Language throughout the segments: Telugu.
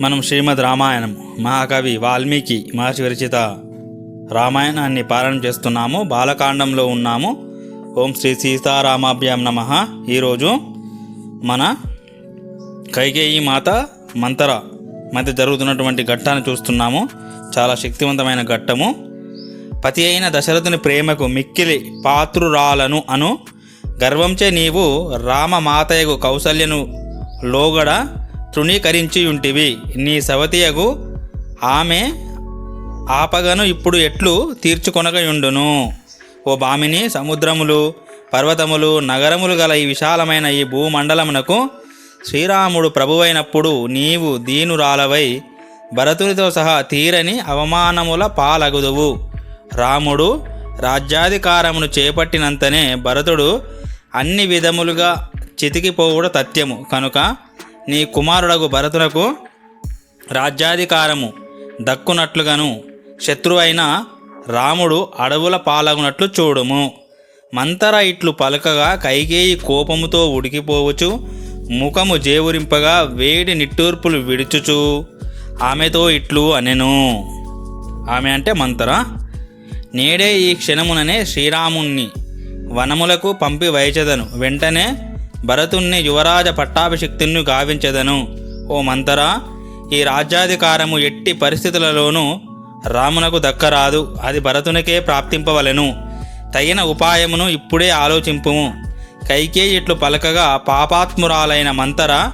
మనం శ్రీమద్ రామాయణం మహాకవి వాల్మీకి మహర్షి విరచిత రామాయణాన్ని పారాయణం చేస్తున్నాము. బాలకాండంలో ఉన్నాము. ఓం శ్రీ సీతారామాభ్యాం నమ. ఈరోజు మన కైకేయి మాత మంతర మధ్య జరుగుతున్నటువంటి ఘట్టాన్ని చూస్తున్నాము. చాలా శక్తివంతమైన ఘట్టము. పతి అయిన దశరథుని ప్రేమకు మిక్కిలి పాత్రురాలను అను గర్వంచే నీవు రామమాతయగు కౌసల్యను లోగడ తృణీకరించియుంటివి. నీ సవతియగు ఆమె ఆపగను ఇప్పుడు ఎట్లు తీర్చుకొనగయుండును. ఓ బామిని సముద్రములు పర్వతములు నగరములు గల ఈ విశాలమైన ఈ భూమండలమునకు శ్రీరాముడు ప్రభువైనప్పుడు నీవు దీనురాలవై భరతునితో సహా తీరని అవమానముల పాలగుదువు. రాముడు రాజ్యాధికారమును చేపట్టినంతనే భరతుడు అన్ని విధములుగా చితికిపోవుడు తథ్యము. కనుక నీ కుమారుడగు భరతులకు రాజ్యాధికారము దక్కునట్లుగాను. శత్రువైన రాముడు అడవుల పాలగునట్లు చూడుము. మంతర ఇట్లు పలకగా కైకేయి కోపముతో ఉడికిపోవచ్చు ముఖము జేవురింపగా వేడి నిట్టూర్పులు విడుచుచు ఆమెతో ఇట్లు అనెను. ఆమె అంటే మంతర. నేడే ఈ క్షణముననే శ్రీరాముణ్ణి వనములకు పంపి వైచెదను వెంటనే భరతుణ్ణి యువరాజ పట్టాభిషిక్తుని గావించెదను. ఓ మంతరా ఈ రాజ్యాధికారము ఎట్టి పరిస్థితులలోనూ రామునకు దక్కరాదు. అది భరతునికే ప్రాప్తింపవలెను. తగిన ఉపాయమును ఇప్పుడే ఆలోచింపుము. కైకేయి ఇట్లు పలకగా పాపాత్మురాలైన మంతర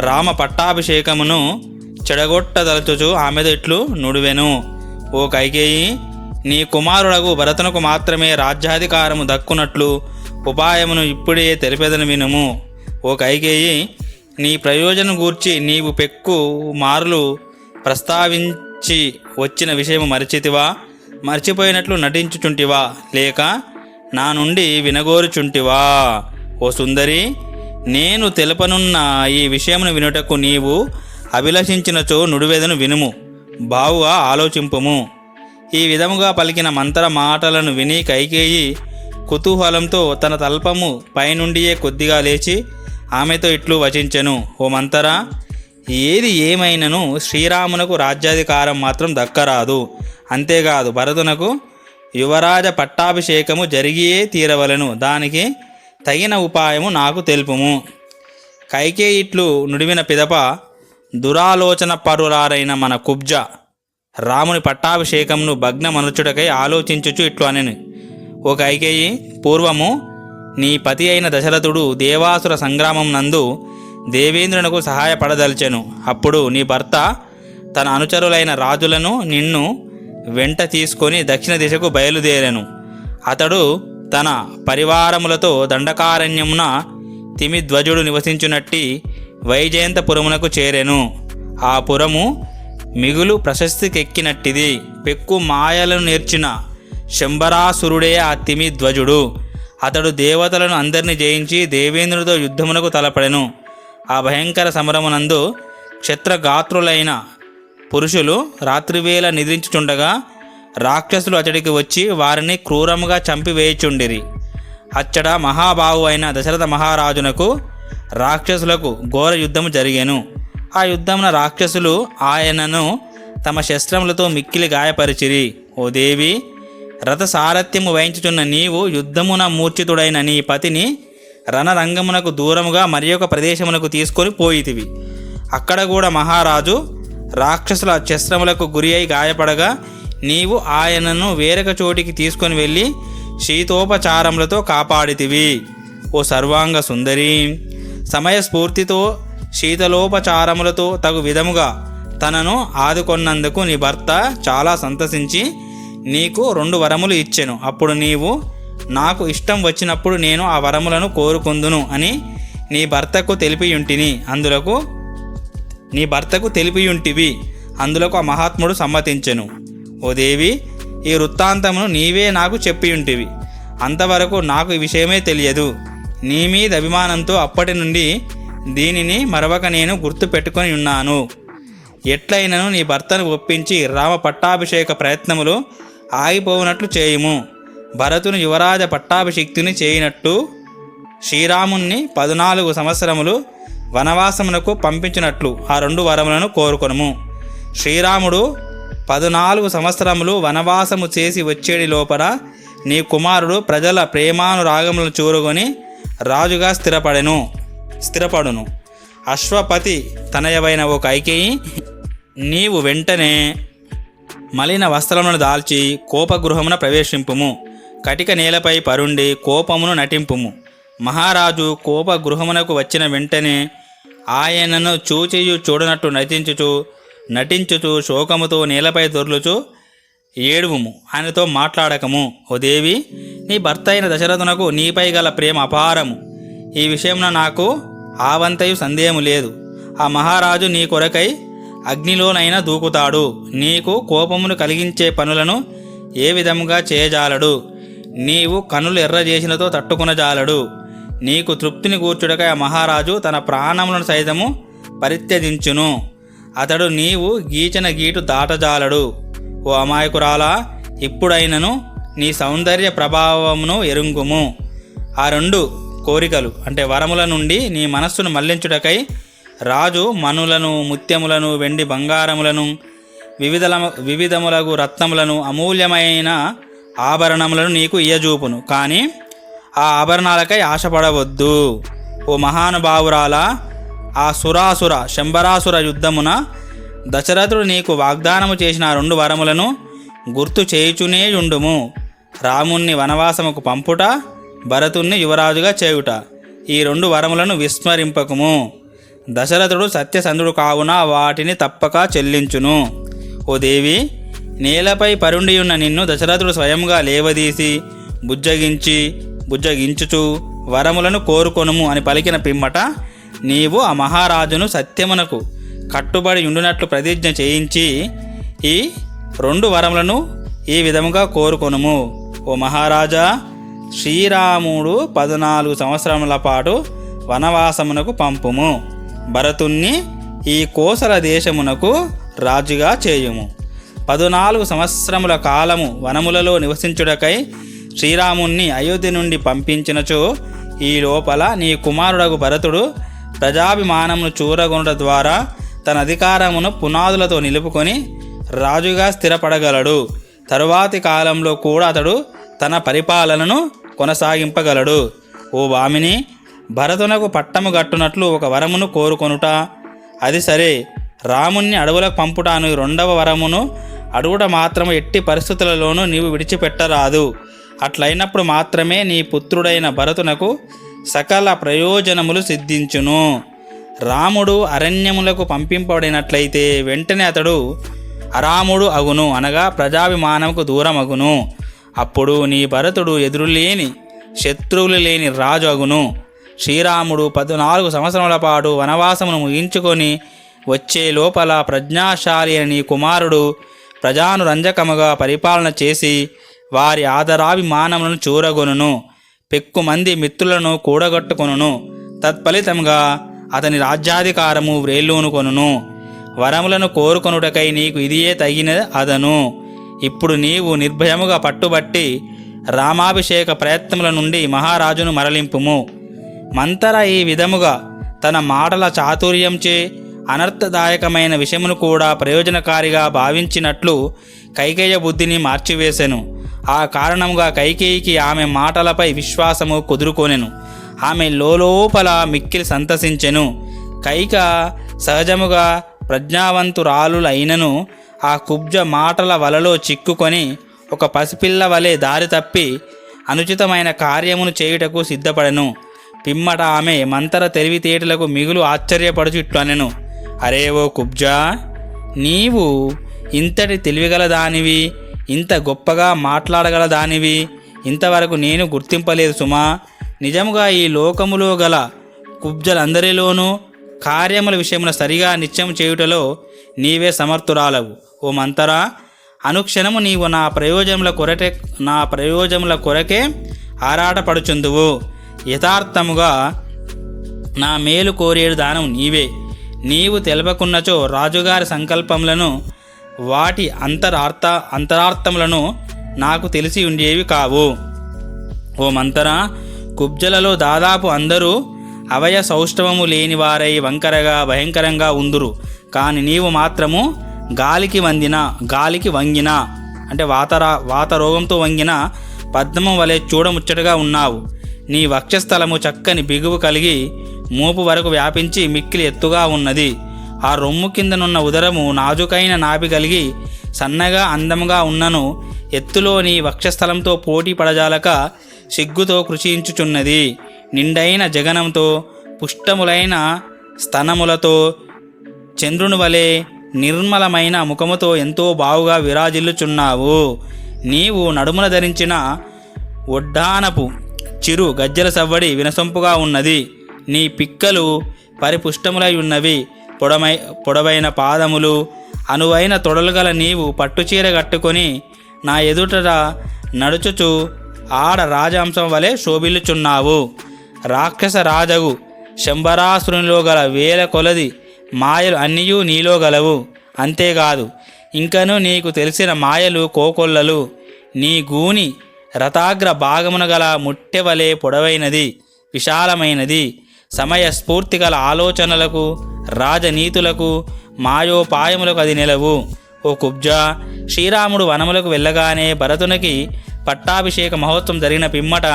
రామ పట్టాభిషేకమును చెడగొట్టదలుచుచు ఆమెద ఇట్లు నుడివెను. ఓ కైకేయి నీ కుమారుడగు భరతునకు మాత్రమే రాజ్యాధికారము దక్కునట్లు ఉపాయమును ఇప్పుడే తెలిపెదను వినుము ఓ కైకేయి నీ ప్రయోజనం గూర్చి నీవు పెక్కు మారులు ప్రస్తావించి వచ్చిన విషయము మరిచితివా? మర్చిపోయినట్లు నటించుచుంటివా? లేక నా నుండి వినగోరుచుంటివా? ఓ సుందరి నేను తెలుపనున్న ఈ విషయమును వినుటకు నీవు అభిలషించినచో నుడివేదను వినుము. బావుగా ఆలోచింపుము. ఈ విధముగా పలికిన మంత్ర మాటలను విని కైకేయి కుతూహలంతో తన తల్పము పైనుండియే కొద్దిగా లేచి ఆమెతో ఇట్లు వచించెను ఓ మంతరా ఏది ఏమైనను శ్రీరామునకు రాజ్యాధికారం మాత్రం దక్కరాదు. అంతేకాదు భరతునకు యువరాజ పట్టాభిషేకము జరిగియే తీరవలను. దానికి తగిన ఉపాయము నాకు తెలుపుము. కైకే ఇట్లు నుడివిన పిదప దురాలోచన పరులారైన మన కుబ్జ రాముని పట్టాభిషేకంను భగ్నమనుచుటకై ఆలోచించుచు ఇట్లు అనెను. ఒక ఐకేయి పూర్వము నీ పతి అయిన దశరథుడు దేవాసుర సంగ్రామం నందు దేవేంద్రునకు సహాయపడదలిచెను. అప్పుడు నీ భర్త తన అనుచరులైన రాజులను నిన్ను వెంట తీసుకొని దక్షిణ దిశకు బయలుదేరాను. అతడు తన పరివారములతో దండకారణ్యమున తిమిధ్వజుడు నివసించునట్టి వైజయంతపురమునకు చేరెను. ఆ పురము మిగులు ప్రశస్తికెక్కినట్టిది. పెక్కు మాయలను నేర్చిన శంబరాసురుడే ఆ తిమిధ్వజుడు అతడు దేవతలను అందరినీ జయించి దేవేంద్రుడితో యుద్ధమునకు తలపడెను. ఆ భయంకర సమరమునందు క్షత్రగాత్రులైన పురుషులు రాత్రివేళ నిద్రించుచుండగా రాక్షసులు అతడికి వచ్చి వారిని క్రూరముగా చంపివేయుచుండిరి. అచ్చట మహాబాహు అయిన దశరథ మహారాజునకు రాక్షసులకు ఘోర యుద్ధము జరిగాను. ఆ యుద్ధమున రాక్షసులు ఆయనను తమ శస్త్రములతో మిక్కిలి గాయపరిచిరి. ఓ దేవి రథ సారథ్యము వహించుచున్న నీవు యుద్ధమున మూర్ఛితుడైన నీ పతిని రణరంగమునకు దూరముగా మరి ఒక ప్రదేశమునకు తీసుకొని పోయితివి. అక్కడ కూడా మహారాజు రాక్షసుల శస్త్రములకు గురి అయి గాయపడగా నీవు ఆయనను వేరొక చోటికి తీసుకొని వెళ్ళి శీతోపచారములతో కాపాడితివి. ఓ సర్వాంగ సుందరి సమయస్ఫూర్తితో శీతలోపచారములతో తగు విధముగా తనను ఆదుకొన్నందుకు నీ భర్త చాలా సంతసించి నీకు రెండు వరములు ఇచ్చెను. అప్పుడు నీవు నాకు ఇష్టం వచ్చినప్పుడు నేను ఆ వరములను కోరుకుందును అని నీ భర్తకు తెలిపియుంటిని. అందులకు నీ భర్తకు తెలిపియుంటివి. అందులకు ఆ మహాత్ముడు సమ్మతించెను. ఓ దేవి ఈ వృత్తాంతమును నీవే నాకు చెప్పియుంటివి. అంతవరకు నాకు ఈ విషయమే తెలియదు. నీ మీద అభిమానంతో అప్పటి నుండి దీనిని మరవక నేను గుర్తు పెట్టుకొని ఉన్నాను. ఎట్లయినను నీ భర్తను ఒప్పించి రామ పట్టాభిషేక ప్రయత్నములు ఆగిపోవునట్లు చేయుము. భరతుని యువరాజ పట్టాభిషిక్తుని చేయనట్టు శ్రీరాముణ్ణి పద్నాలుగు సంవత్సరములు వనవాసమునకు పంపించినట్లు ఆ రెండు వరములను కోరుకొనుము. శ్రీరాముడు పదునాలుగు సంవత్సరములు వనవాసము చేసి వచ్చేడి లోపల నీ కుమారుడు ప్రజల ప్రేమానురాగములను చూరుకొని రాజుగా స్థిరపడెను స్థిరపడును. అశ్వపతి తనయవైన ఓ ఐకేయి నీవు వెంటనే మలిన వస్త్రమును దాల్చి కోపగృహమున ప్రవేశింపుము. కటిక నేలపై పరుండి కోపమును నటింపుము. మహారాజు కోపగృహమునకు వచ్చిన వెంటనే ఆయనను చూచియు చూడనట్టు నటించుచు నటించుచు శోకముతో నేలపై దొర్లుచు ఏడువుము. ఆయనతో మాట్లాడకము. ఓ దేవి నీ భర్త అయిన దశరథునకు నీపై గల ప్రేమ అపారము. ఈ విషయంలో నాకు ఆవంతయు సందేహము లేదు. ఆ మహారాజు నీ కొరకై అగ్నిలోనైనా దూకుతాడు. నీకు కోపమును కలిగించే పనులను ఏ విధముగా చేయజాలడు? నీవు కనులు ఎర్రజేసినతో తట్టుకునజాలడు. నీకు తృప్తిని కూర్చుడకై ఆ మహారాజు తన ప్రాణములను సైతము పరిత్యజించును. అతడు నీవు గీచిన గీటు దాటజాలడు. ఓ అమాయకురాలా ఇప్పుడైనను నీ సౌందర్య ప్రభావమును ఎరుంగుము. ఆ రెండు కోరికలు అంటే వరముల నుండి నీ మనస్సును మళ్ళించుటకై రాజు మనులను ముత్యములను వెండి బంగారములను వివిధల వివిధములగు రత్నములను అమూల్యమైన ఆభరణములను నీకు ఇయ్యజూపును. కానీ ఆ ఆభరణాలకై ఆశపడవద్దు. ఓ మహానుభావురాల ఆ సురాసుర శంబరాసుర యుద్ధమున దశరథుడు నీకు వాగ్దానము చేసిన రెండు వరములను గుర్తు చేయుచునే ఉండుము రాముణ్ణి వనవాసముకు పంపుట భరతుణ్ణి యువరాజుగా చేయుట. ఈ రెండు వరములను విస్మరింపకము. దశరథుడు సత్యసంధుడు కావున వాటిని తప్పక చెల్లించును. ఓ దేవి నేలపై పరుండియున్న నిన్ను దశరథుడు స్వయంగా లేవదీసి బుజ్జగించి బుజ్జగించుచు వరములను కోరుకొనుము అని పలికిన పిమ్మట నీవు ఆ మహారాజును సత్యమునకు కట్టుబడి ఉండునట్లు ప్రతిజ్ఞ చేయించి ఈ రెండు వరములను ఈ విధముగా కోరుకొనుము. ఓ మహారాజా శ్రీరాముడు పద్నాలుగు సంవత్సరముల పాటు వనవాసమునకు పంపుము. భరతుణ్ణి ఈ కోసల దేశమునకు రాజుగా చేయుము. పదునాలుగు సంవత్సరముల కాలము వనములలో నివసించుటకై శ్రీరాముణ్ణి అయోధ్య నుండి పంపించినచో ఈ లోపల నీ కుమారుడగు భరతుడు ప్రజాభిమానమును చూరగొనుట ద్వారా తన అధికారమును పునాదులతో నిలుపుకొని రాజుగా స్థిరపడగలడు. తరువాతి కాలంలో కూడా అతడు తన పరిపాలనను కొనసాగింపగలడు. ఓ వామిని భరతునకు పట్టము గట్టునట్లు ఒక వరమును కోరుకొనుట. అది సరే రాముణ్ణి అడవులకు పంపుటాను. రెండవ వరమును అడుగుట మాత్రము ఎట్టి పరిస్థితులలోనూ నీవు విడిచిపెట్టరాదు. అట్లయినప్పుడు మాత్రమే నీ పుత్రుడైన భరతునకు సకల ప్రయోజనములు సిద్ధించును. రాముడు అరణ్యములకు పంపింపబడినట్లయితే వెంటనే అతడు అరాముడు అగును అనగా ప్రజాభిమానముకు దూరం అగును అప్పుడు నీ భరతుడు ఎదురులేని శత్రువులు లేని రాజు అగును. శ్రీరాముడు పద్నాలుగు సంవత్సరముల పాటు వనవాసమును ముగించుకొని వచ్చే లోపల ప్రజ్ఞాశాలి అని కుమారుడు ప్రజానురంజకముగా పరిపాలన చేసి వారి ఆదరాభిమానములను చూరగొనును. పెక్కుమంది మిత్రులను కూడగట్టుకొనును. తత్ఫలితంగా అతని రాజ్యాధికారము వ్రేళ్ళూను కొనును. వరములను కోరుకొనుటకై నీకు ఇదియే తగిన అదను. ఇప్పుడు నీవు నిర్భయముగా పట్టుబట్టి రామాభిషేక ప్రయత్నముల నుండి మహారాజును మరలింపుము. మంతర ఈ విధముగా తన మాటల చాతుర్యంచే అనర్థదాయకమైన విషయమును కూడా ప్రయోజనకారిగా భావించినట్లు కైకేయ బుద్ధిని మార్చివేశాను ఆ కారణంగా కైకేయికి ఆమె మాటలపై విశ్వాసము కుదురుకొనెను. ఆమె లోలోపల మిక్కిలి సంతసించెను. కైక సహజముగా ప్రజ్ఞావంతురాలులైనను ఆ కుబ్జ మాటల వలలో చిక్కుకొని ఒక పసిపిల్ల వలె దారి తప్పి అనుచితమైన కార్యమును చేయుటకు సిద్ధపడెను. పిమ్మట ఆమె మంతర తెలివితేటలకు మిగులు ఆశ్చర్యపడుచు ఇట్లనెను. అరే ఓ కుబ్జా నీవు ఇంతటి తెలివిగల దానివి ఇంత గొప్పగా మాట్లాడగల దానివి ఇంతవరకు నేను గుర్తింపలేదు సుమా. నిజముగా ఈ లోకములో గల కుబ్జలందరిలోనూ కార్యముల విషయమున సరిగా నిత్యం చేయుటలో నీవే సమర్థురాలవు. ఓ మంతరా అనుక్షణము నీవు నా ప్రయోజనముల కొరటే నా ప్రయోజనముల కొరకే ఆరాటపడుచుందువు. యథార్థముగా నా మేలు కోరేడు దానం నీవే. నీవు తెలపకున్నచో రాజుగారి సంకల్పములను వాటి అంతరార్థ అంతరార్థములను నాకు తెలిసి ఉండేవి కావు. ఓ మంతర కుబ్జలలో దాదాపు అందరూ అవయ సౌష్ఠవము లేని వారై వంకరగా భయంకరంగా ఉందురు. కాని నీవు మాత్రము గాలికి వందిన గాలికి వంగిన అంటే వాతరా వాత రోగంతో వంగిన పద్మం వలె చూడముచ్చటగా ఉన్నావు. నీ వక్షస్థలము చక్కని బిగువు కలిగి మూపు వరకు వ్యాపించి మిక్కిలి ఎత్తుగా ఉన్నది. ఆ రొమ్ము కిందనున్న ఉదరము నాజుకైన నాభి కలిగి సన్నగా అందముగా ఉన్నను. ఎత్తులో నీ వక్షస్థలంతో పోటీ పడజాలక సిగ్గుతో కృషించుచున్నది. నిండైన జగనంతో పుష్టములైన స్తనములతో చంద్రుని వలె నిర్మలమైన ముఖముతో ఎంతో బావుగా విరాజిల్లుచున్నావు. నీవు నడుమున ధరించిన ఒడ్డానపు చిరు గజ్జల సవ్వడి వినసొంపుగా ఉన్నది. నీ పిక్కలు పరిపుష్టములై ఉన్నవి. పొడమై పొడవైన పాదములు అనువైన తొడలు గల నీవు పట్టుచీర కట్టుకొని నా ఎదుట నడుచుచు ఆడ రాజహంసం వలె శోభిల్లుచున్నావు. రాక్షస రాజగు శంబరాసురునిలో గల వేల కొలది మాయలు అన్నీయూ నీలో గలవు. అంతేకాదు ఇంకను నీకు తెలిసిన మాయలు కోకొల్లలు. నీ గూని రథాగ్ర భాగమున గల ముట్టెవలే పొడవైనది విశాలమైనది. సమయ స్ఫూర్తి గల ఆలోచనలకు రాజనీతులకు మాయోపాయములకు అది నిలవు. ఓ కుబ్జా శ్రీరాముడు వనములకు వెళ్ళగానే భరతునికి పట్టాభిషేక మహోత్సవం జరిగిన పిమ్మట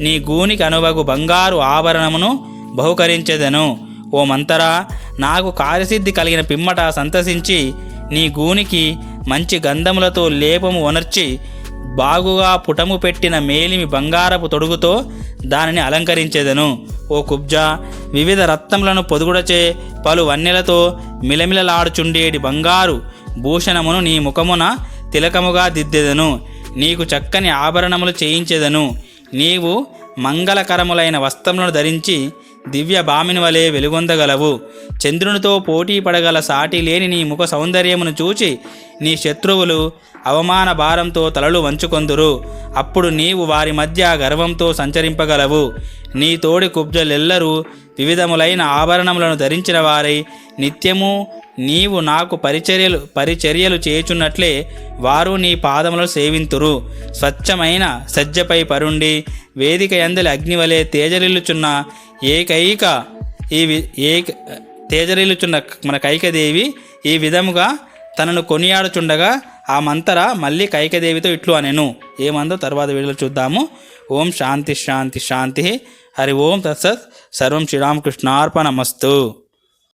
నీ గూనికి అనువగు బంగారు ఆభరణమును బహుకరించెదను. ఓ మంతరా నాకు కార్యసిద్ధి కలిగిన పిమ్మట సంతసించి నీ గూనికి మంచి గంధములతో లేపము వనర్చి బాగుగా పుటము పెట్టిన మేలిమి బంగారపు తొడుగుతో దానిని అలంకరించేదను. ఓ కుబ్జా వివిధ రత్నములను పొదుగుడచే పలు వన్నెలతో మిలమిలలాడుచుండేటి బంగారు భూషణమును నీ ముఖమున తిలకముగా దిద్దెదను. నీకు చక్కని ఆభరణములు చేయించెదను. నీవు మంగళకరములైన వస్త్రములను ధరించి దివ్య భామిని వలె వెలుగొందగలవు. చంద్రునితో పోటీ పడగల సాటి లేని నీ ముఖ సౌందర్యమును చూచి నీ శత్రువులు అవమాన భారంతో తలలు వంచుకొందురు. అప్పుడు నీవు వారి మధ్య గర్వంతో సంచరింపగలవు. నీ తోడి కుబ్జలెల్లరూ వివిధములైన ఆభరణములను ధరించిన వారై నిత్యము నీవు నాకు పరిచర్యలు పరిచర్యలు చేయుచున్నట్లే వారు నీ పాదములను సేవింతురు. స్వచ్ఛమైన సజ్జపై పరుండి వేదిక ఎందలి అగ్నివలే తేజలిల్లుచున్న ఏకైక ఈ ఏక తేజరీలుచున్న మన కైకదేవి ఈ విధముగా తనను కొనియాడుచుండగా ఆ మంతర మళ్ళీ కైకదేవితో ఇట్లు అనెను. ఏమందో తర్వాత వీడియోలో చూద్దాము. ఓం శాంతి శాంతి శాంతి. హరి ఓం తత్సత్. సర్వం శ్రీరామకృష్ణార్పణమస్తు.